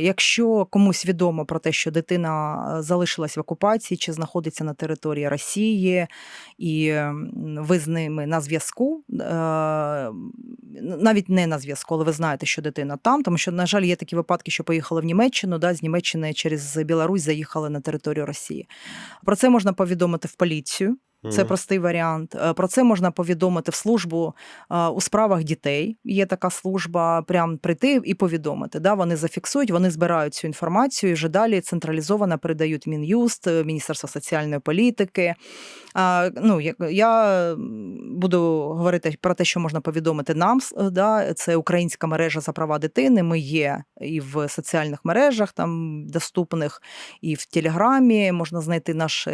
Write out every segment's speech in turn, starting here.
Якщо комусь відомо про те, що дитина е, залишилась в окупації чи знаходиться на території Росії, і ви з ними на зв'язку, е, навіть не на зв'язку, але ви знаєте, що дитина там, тому що, на жаль, є такі випадки, що поїхали в Німеччину, да, з Німеччини через Білорусь заїхали на територію Росії. Про це можна повідомити в поліцію. Це простий варіант. Е, Про це можна повідомити в службу е, у справах дітей. Є така служба, прям прийти і повідомити. Да? Вони зафіксують, вони збирають цю інформацію і вже далі централізовано передають Мін'юст, е, Міністерство соціальної політики. Ну, я, буду говорити про те, що можна повідомити нам. Да? Це українська мережа за права дитини. Ми є і в соціальних мережах там доступних, і в Телеграмі можна знайти наші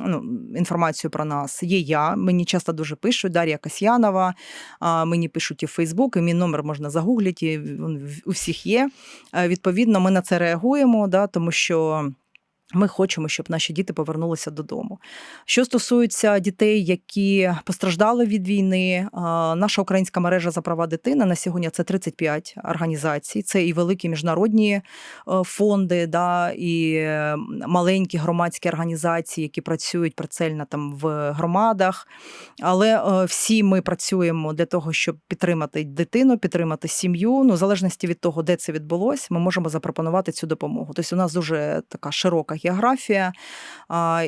ну, інформацію про нас. Є я. Мені часто дуже пишуть Дар'я Касьянова. Мені пишуть і в Фейсбук, і мій номер можна загуглити. Він у всіх є. Е, Відповідно, ми на це реагуємо, да, тому що. Ми хочемо, щоб наші діти повернулися додому. Що стосується дітей, які постраждали від війни, наша українська мережа за права дитини на сьогодні це 35 організацій. Це і великі міжнародні е, фонди, да, і маленькі громадські організації, які працюють прицельно там в громадах. Але е, всі ми працюємо для того, щоб підтримати дитину, підтримати сім'ю. Ну, в залежності від того, де це відбулось, ми можемо запропонувати цю допомогу. Тобто, у нас дуже така широка географія,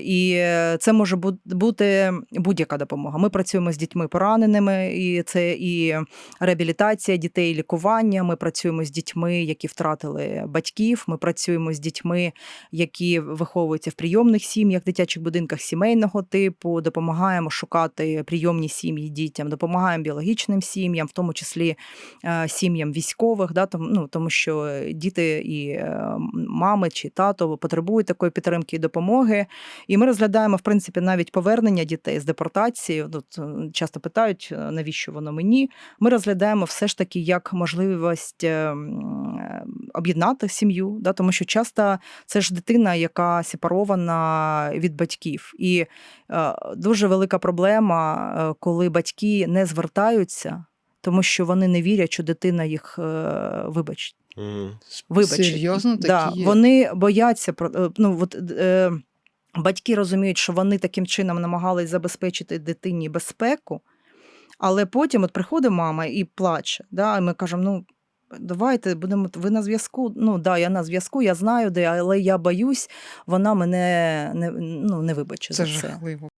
і це може бути будь-яка допомога. Ми працюємо з дітьми пораненими, і це і реабілітація дітей, лікування. Ми працюємо з дітьми, які втратили батьків. Ми працюємо з дітьми, які виховуються в прийомних сім'ях, дитячих будинках сімейного типу. Допомагаємо шукати прийомні сім'ї дітям, допомагаємо біологічним сім'ям, в тому числі е, сім'ям військових, да, тому, ну, тому що діти і е, мами чи тато потребують такої підтримки і допомоги. І ми розглядаємо, в принципі, навіть повернення дітей з депортації. От, е, часто питають, е, навіщо воно мені. Ми розглядаємо все ж таки як можливість е, об'єднати сім'ю, да, тому що часто це ж дитина, яка сепарована від батьків. І дуже велика проблема, коли батьки не звертаються, тому що вони не вірять, що дитина їх вибачить. Мгм. Вибачить. Серйозно такі да, є? Вони бояться про е, ну от. Е, Батьки розуміють, що вони таким чином намагались забезпечити дитині безпеку, але потім от приходить мама і плаче. Да, і ми кажемо: ну давайте будемо ви на зв'язку. Ну да, я на зв'язку, я знаю де, але я боюсь, вона мене не, ну, не вибачить Це за це. жахливо.